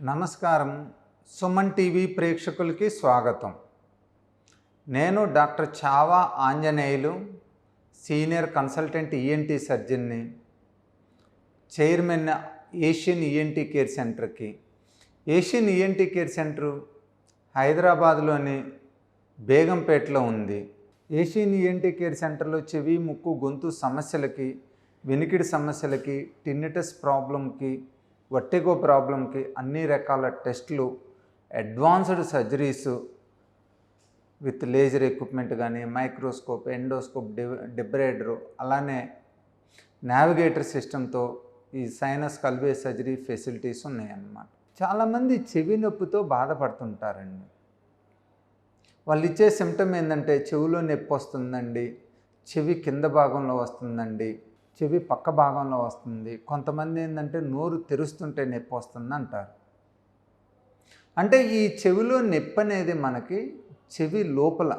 నమస్కారం. సుమన్ టీవీ ప్రేక్షకులకి స్వాగతం. నేను doctor Chava Anjaneyulu senior consultant ENT సర్జన్ని chairman Asian ENT care సెంటర్కి. ఏషియన్ ఈఎన్టీ కేర్ సెంటర్ హైదరాబాద్లోని బేగంపేటలో ఉంది. ఏషియన్ ఈఎన్టీ కేర్ సెంటర్లో చెవి ముక్కు గొంతు సమస్యలకి వెనికిడి సమస్యలకి టిన్నిటస్ ప్రాబ్లంకి వర్టిగో ప్రాబ్లంకి అన్ని రకాల టెస్టులు advanced surgeries with laser equipment కానీ మైక్రోస్కోప్ ఎండోస్కోప్ డి డిబ్రైడరు అలానే నావిగేటర్ సిస్టంతో ఈ సైనస్ కల్వే సర్జరీ ఫెసిలిటీస్ ఉన్నాయన్నమాట. చాలామంది చెవి నొప్పితో బాధపడుతుంటారండి. వాళ్ళు ఇచ్చే సిమ్టమ్ ఏంటంటే చెవిలో నొప్పి వస్తుందండి చెవి కింద భాగంలో వస్తుందండి చెవి పక్క భాగంలో వస్తుంది. కొంతమంది ఏంటంటే నోరు తెరుస్తుంటే నొప్పి వస్తుంది అంటారు. అంటే ఈ చెవిలో నొప్పి అనేది మనకి చెవి లోపల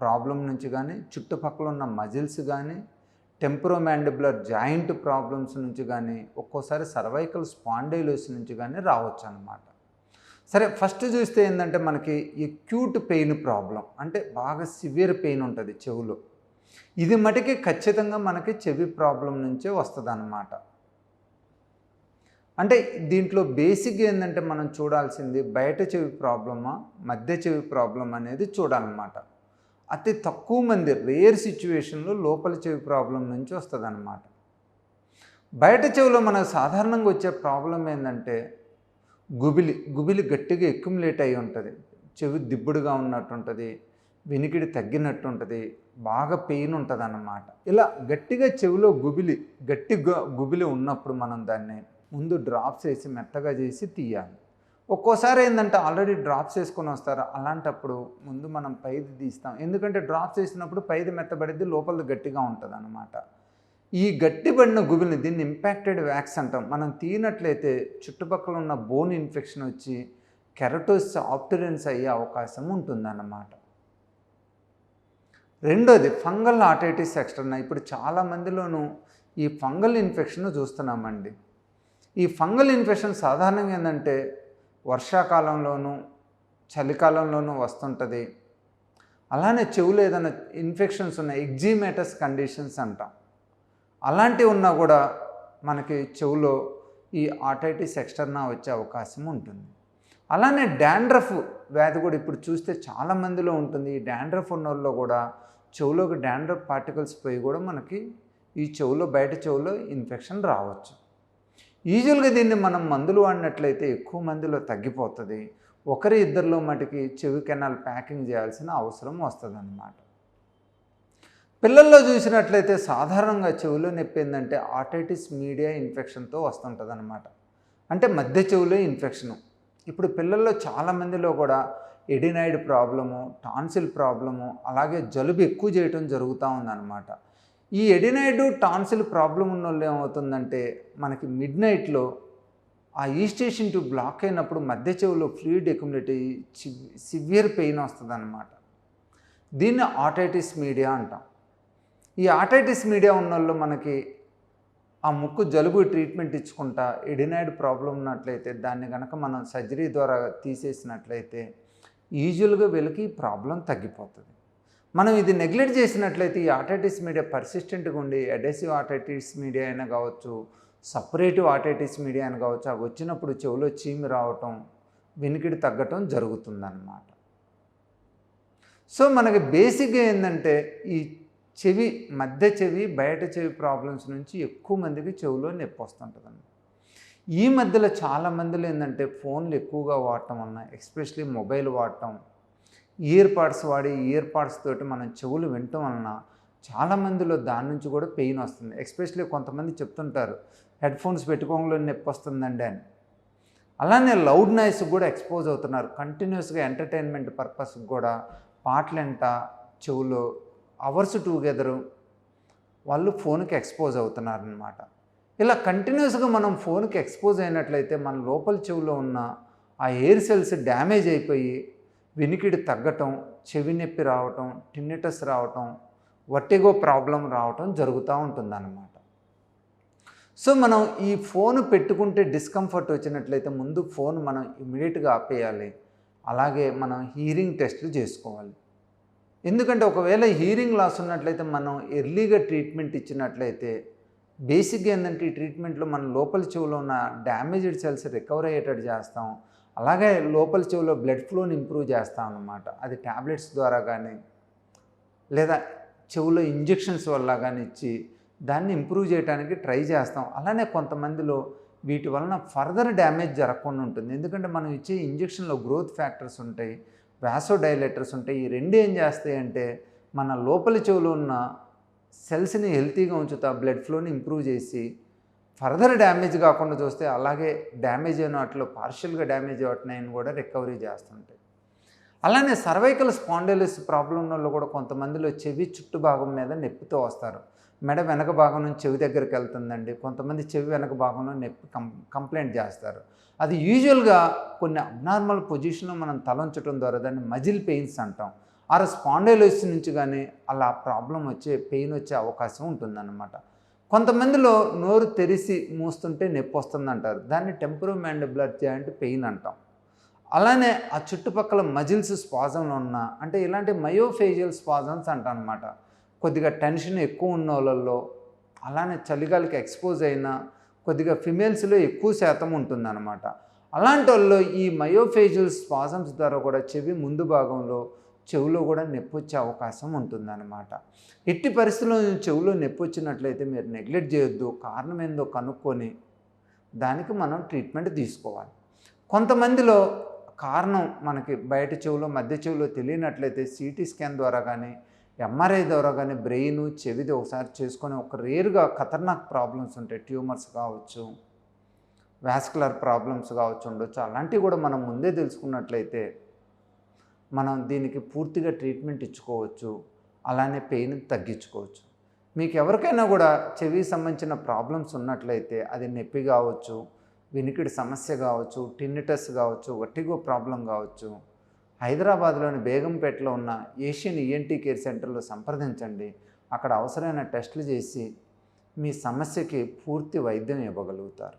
ప్రాబ్లం నుంచి కానీ చుట్టుపక్కల ఉన్న మజిల్స్ కానీ టెంప్రోమాండిబులర్ జాయింట్ ప్రాబ్లమ్స్ నుంచి కానీ ఒక్కోసారి సర్వైకల్ స్పాండైలోస్ నుంచి కానీ రావచ్చు అనమాట సరే ఫస్ట్ చూస్తే ఏంటంటే మనకి ఎక్యూట్ పెయిన్ ప్రాబ్లం అంటే బాగా సివియర్ పెయిన్ ఉంటుంది చెవులో. ఇది మటుకి ఖచ్చితంగా మనకి చెవి ప్రాబ్లం నుంచే వస్తుంది అన్నమాట అంటే దీంట్లో బేసిక్ ఏంటంటే మనం చూడాల్సింది బయట చెవి ప్రాబ్లమా మధ్య చెవి ప్రాబ్లం అనేది చూడాలన్నమాట. అతి తక్కువ మంది రేర్ సిచ్యువేషన్లో లోపల చెవి ప్రాబ్లం నుంచి వస్తుంది అన్నమాట బయట చెవిలో మనకు సాధారణంగా వచ్చే ప్రాబ్లం ఏంటంటే గుబిలి గుబిలి గట్టిగా ఎక్యుములేట్ అయి ఉంటుంది. చెవి దిబ్బుడుగా ఉన్నట్టు ఉంటుంది వినికిడి తగ్గినట్టు ఉంటుంది బాగా పెయిన్ ఉంటుంది అన్నమాట ఇలా గట్టిగా చెవిలో గుబిలి గట్టి గుబిలి ఉన్నప్పుడు మనం దాన్ని ముందు డ్రాప్స్ వేసి మెత్తగా చేసి తీయాలి. ఒక్కోసారి ఏంటంటే ఆల్రెడీ డ్రాప్స్ వేసుకొని వస్తారు. అలాంటప్పుడు ముందు మనం పైది తీస్తాం. ఎందుకంటే డ్రాప్స్ వేసినప్పుడు పైది మెత్తబడిద్ది లోపల గట్టిగా ఉంటుంది అనమాట ఈ గట్టిబడిన గుబిలిని దీన్ని ఇంపాక్టెడ్ వ్యాక్స్ అంటాం. మనం తీయనట్లయితే చుట్టుపక్కల ఉన్న బోన్ ఇన్ఫెక్షన్ వచ్చి కెరటోస్ ఆప్టరెన్స్ అయ్యే అవకాశం ఉంటుందన్నమాట. రెండోది ఫంగల్ ఆటైటిస్ ఎక్స్టర్నా ఇప్పుడు చాలా మందిలోనూ ఈ ఫంగల్ ఇన్ఫెక్షన్ చూస్తున్నామండి. ఈ ఫంగల్ ఇన్ఫెక్షన్ సాధారణంగా ఏంటంటే వర్షాకాలంలోనూ చలికాలంలోనూ వస్తుంటుంది. అలానే చెవులు ఏదైనా ఇన్ఫెక్షన్స్ ఉన్న ఎగ్జిమేటస్ కండిషన్స్ అంటాం. అలాంటివి ఉన్నా కూడా మనకి చెవులో ఈ ఆటైటిస్ ఎక్స్టర్నా వచ్చే అవకాశం ఉంటుంది. అలానే డాండ్రఫ్ వ్యాధి కూడా ఇప్పుడు చూస్తే చాలా మందిలో ఉంటుంది. ఈ డాండ్రఫ్ ఉన్న వాళ్ళు కూడా చెవులోకి డాండ్రఫ్ పార్టికల్స్ పోయి కూడా మనకి ఈ చెవులో బయట చెవులో ఇన్ఫెక్షన్ రావచ్చు. యూజువల్గా దీన్ని మనం మందులు వాడినట్లయితే ఎక్కువ మందిలో తగ్గిపోతుంది. ఒకరి ఇద్దరిలో మటుకి చెవి కెనాల్ ప్యాకింగ్ చేయాల్సిన అవసరం వస్తుంది అన్నమాట పిల్లల్లో చూసినట్లయితే సాధారణంగా చెవిలో నొప్పి ఏంటంటే ఆటైటిస్ మీడియా ఇన్ఫెక్షన్తో వస్తుంటుంది అనమాట అంటే మధ్య చెవిలో ఇన్ఫెక్షను. ఇప్పుడు పిల్లల్లో చాలామందిలో కూడా ఎడినైడ్ ప్రాబ్లము టాన్సిల్ ప్రాబ్లము అలాగే జలుబు ఎక్కువ చేయటం జరుగుతూ ఉందన్నమాట. ఈ ఎడినైడ్ టాన్సిల్ ప్రాబ్లం ఉన్న వాళ్ళు ఏమవుతుందంటే మనకి మిడ్ నైట్లో ఆ ఈస్టేషన్ టు బ్లాక్ అయినప్పుడు మధ్య చెవిలో ఫ్లూయిడ్ అక్యుములేట్ అయ్యి సివియర్ పెయిన్ వస్తుంది అనమాట దీన్ని ఆటైటిస్ మీడియా అంటాం. ఈ ఆటైటిస్ మీడియా ఉన్న వాళ్ళు మనకి ఆ ముక్కు జలుబు ట్రీట్మెంట్ ఇచ్చుకుంటా ఎడినైడ్ ప్రాబ్లం ఉన్నట్లయితే దాన్ని కనుక మనం సర్జరీ ద్వారా తీసేసినట్లయితే యూజువల్గా వీళ్ళకి ప్రాబ్లం తగ్గిపోతుంది. మనం ఇది నెగ్లెక్ట్ చేసినట్లయితే ఈ ఆటైటిస్ మీడియా పర్సిస్టెంట్గా ఉండి అడెసివ్ ఆటైటిస్ మీడియా అయినా కావచ్చు సపరేటివ్ ఆటైటిస్ మీడియా అని కావచ్చు అవి వచ్చినప్పుడు చెవిలో చీమి రావటం వెనికిడి తగ్గటం జరుగుతుందన్నమాట. సో మనకి బేసిక్గా ఏంటంటే ఈ చెవి మధ్య చెవి బయట చెవి ప్రాబ్లమ్స్ నుంచి ఎక్కువ మందికి చెవిలో నొప్పి వస్తుంటుందండి. ఈ మధ్యలో చాలా మందిలో ఏంటంటే ఫోన్లు ఎక్కువగా వాడటం వలన ఎస్పెషలీ మొబైల్ వాడటం ఇయర్ పాడ్స్ వాడి ఇయర్ పాడ్స్ తోటి మనం చెవులు వినటం వలన చాలామందిలో దాని నుంచి కూడా పెయిన్ వస్తుంది. ఎస్పెషలీ కొంతమంది చెప్తుంటారు హెడ్ ఫోన్స్ పెట్టుకోవడంలో నొప్పి వస్తుందండి అని. అలానే లౌడ్ నాయిస్ కూడా ఎక్స్పోజ్ అవుతున్నారు. కంటిన్యూస్గా ఎంటర్టైన్మెంట్ పర్పస్కి కూడా పాటలంట చెవులో అవర్స్ టుగెదరు వాళ్ళు ఫోన్కి ఎక్స్పోజ్ అవుతున్నారనమాట ఇలా కంటిన్యూస్గా మనం ఫోన్కి ఎక్స్పోజ్ అయినట్లయితే మన లోపల చెవిలో ఉన్న ఆ ఎయిర్ సెల్స్ డ్యామేజ్ అయిపోయి వినికిడి తగ్గటం చెవి నొప్పి రావటం టిన్నిటస్ రావటం వట్టిగో ప్రాబ్లం రావటం జరుగుతూ ఉంటుందన్నమాట. సో మనం ఈ ఫోన్ పెట్టుకుంటే డిస్కంఫర్ట్ వచ్చినట్లయితే ముందు ఫోన్ మనం ఇమీడియట్గా ఆపేయాలి. అలాగే మనం హీరింగ్ టెస్ట్లు చేసుకోవాలి. ఎందుకంటే ఒకవేళ హీరింగ్ లాస్ ఉన్నట్లయితే మనం ఎర్లీగా ట్రీట్మెంట్ ఇచ్చినట్లయితే బేసిక్గా ఏంటంటే ఈ ట్రీట్మెంట్లో మన లోపల చెవులో ఉన్న డ్యామేజ్డ్ సెల్స్ రికవర్ అయ్యేటట్టు చేస్తాం. అలాగే లోపల చెవులో బ్లడ్ ఫ్లోని ఇంప్రూవ్ చేస్తాం అన్నమాట. అది ట్యాబ్లెట్స్ ద్వారా కానీ లేదా చెవులో ఇంజెక్షన్స్ వల్ల కానీ ఇచ్చి దాన్ని ఇంప్రూవ్ చేయడానికి ట్రై చేస్తాం. అలానే కొంతమందిలో వీటి వలన ఫర్దర్ డ్యామేజ్ జరగకుండా ఉంటుంది. ఎందుకంటే మనం ఇచ్చే ఇంజెక్షన్లో గ్రోత్ ఫ్యాక్టర్స్ ఉంటాయి వ్యాసో డైలేటర్స్ ఉంటాయి. ఈ రెండు ఏం చేస్తాయి అంటే మన లోపలి చెవులో ఉన్న సెల్స్ని హెల్తీగా ఉంచుతా బ్లడ్ ఫ్లోని ఇంప్రూవ్ చేసి ఫర్దర్ డ్యామేజ్ కాకుండా చూస్తే అలాగే డ్యామేజ్ అయిన వాటిలో పార్షియల్గా డ్యామేజ్ అవుతున్నాయని కూడా రికవరీ చేస్తుంటాయి. అలానే సర్వైకల్ స్పాండిలిస్ ప్రాబ్లం వాళ్ళు కూడా కొంతమందిలో చెవి చుట్టు భాగం మీద నొప్పితో వస్తారు. మెడ వెనక భాగం నుంచి చెవి దగ్గరికి వెళ్తుందండి. కొంతమంది చెవి వెనక భాగంలో నొప్పి కం కంప్లైంట్ చేస్తారు. అది యూజువల్గా కొన్ని అబ్నార్మల్ పొజిషన్లో మనం తలంచడం ద్వారా దాన్ని మజిల్ పెయిన్స్ అంటాం. ఆ స్పాండైలోసిస్ నుంచి కానీ అలా ప్రాబ్లం వచ్చే పెయిన్ వచ్చే అవకాశం ఉంటుందన్నమాట. కొంతమందిలో నోరు తెరిసి మూస్తుంటే నొప్పి వస్తుందంటారు. దాన్ని టెంపరో మ్యాండిబులర్ జాయింట్ పెయిన్ అంటాం. అలానే ఆ చుట్టుపక్కల మజిల్స్ స్పాజంలో ఉన్న అంటే ఇలాంటి మయోఫేజియల్ స్పాజమ్స్ అంటాం అనమాట కొద్దిగా టెన్షన్ ఎక్కువ ఉన్న వాళ్ళల్లో అలానే చలిగాలికి ఎక్స్పోజ్ అయిన కొద్దిగా ఫిమేల్స్లో ఎక్కువ శాతం ఉంటుందన్నమాట. అలాంటి వాళ్ళు ఈ మయోఫేజియల్ స్పాజమ్స్ ద్వారా కూడా చెవి ముందు భాగంలో చెవులో కూడా నొప్పి వచ్చే అవకాశం ఉంటుందన్నమాట. ఎట్టి పరిస్థితుల్లో చెవులో నొప్పి వచ్చినట్లయితే మీరు నెగ్లెక్ట్ చేయొద్దు. కారణం ఏందో కనుక్కొని దానికి మనం ట్రీట్మెంట్ తీసుకోవాలి. కొంతమందిలో కారణం మనకి బయట చెవులో మధ్య చెవులో తెలియనట్లయితే సిటీ స్కాన్ ద్వారా కానీ ఎంఆర్ఐ ద్వారా కానీ బ్రెయిన్ చెవిది ఒకసారి చేసుకొని ఒక రేరుగా ఖతర్నాక్ ప్రాబ్లమ్స్ ఉంటాయి. ట్యూమర్స్ కావచ్చు వాస్కులర్ ప్రాబ్లమ్స్ కావచ్చు ఉండొచ్చు. అలాంటివి కూడా మనం ముందే తెలుసుకున్నట్లయితే మనం దీనికి పూర్తిగా ట్రీట్మెంట్ ఇచ్చుకోవచ్చు అలానే పెయిన్ తగ్గించుకోవచ్చు. మీకు ఎవరికైనా కూడా చెవి సంబంధించిన ప్రాబ్లమ్స్ ఉన్నట్లయితే అది నొప్పి కావచ్చు వినికిడి సమస్య కావచ్చు టిన్నిటస్ కావచ్చు వట్టిగో ప్రాబ్లం కావచ్చు హైదరాబాద్లోని బేగంపేటలో ఉన్న ఏషియన్ ఈఎన్టీ కేర్ సెంటర్లో సంప్రదించండి. అక్కడ అవసరమైన టెస్టులు చేసి మీ సమస్యకి పూర్తి వైద్యం ఇవ్వగలుగుతారు.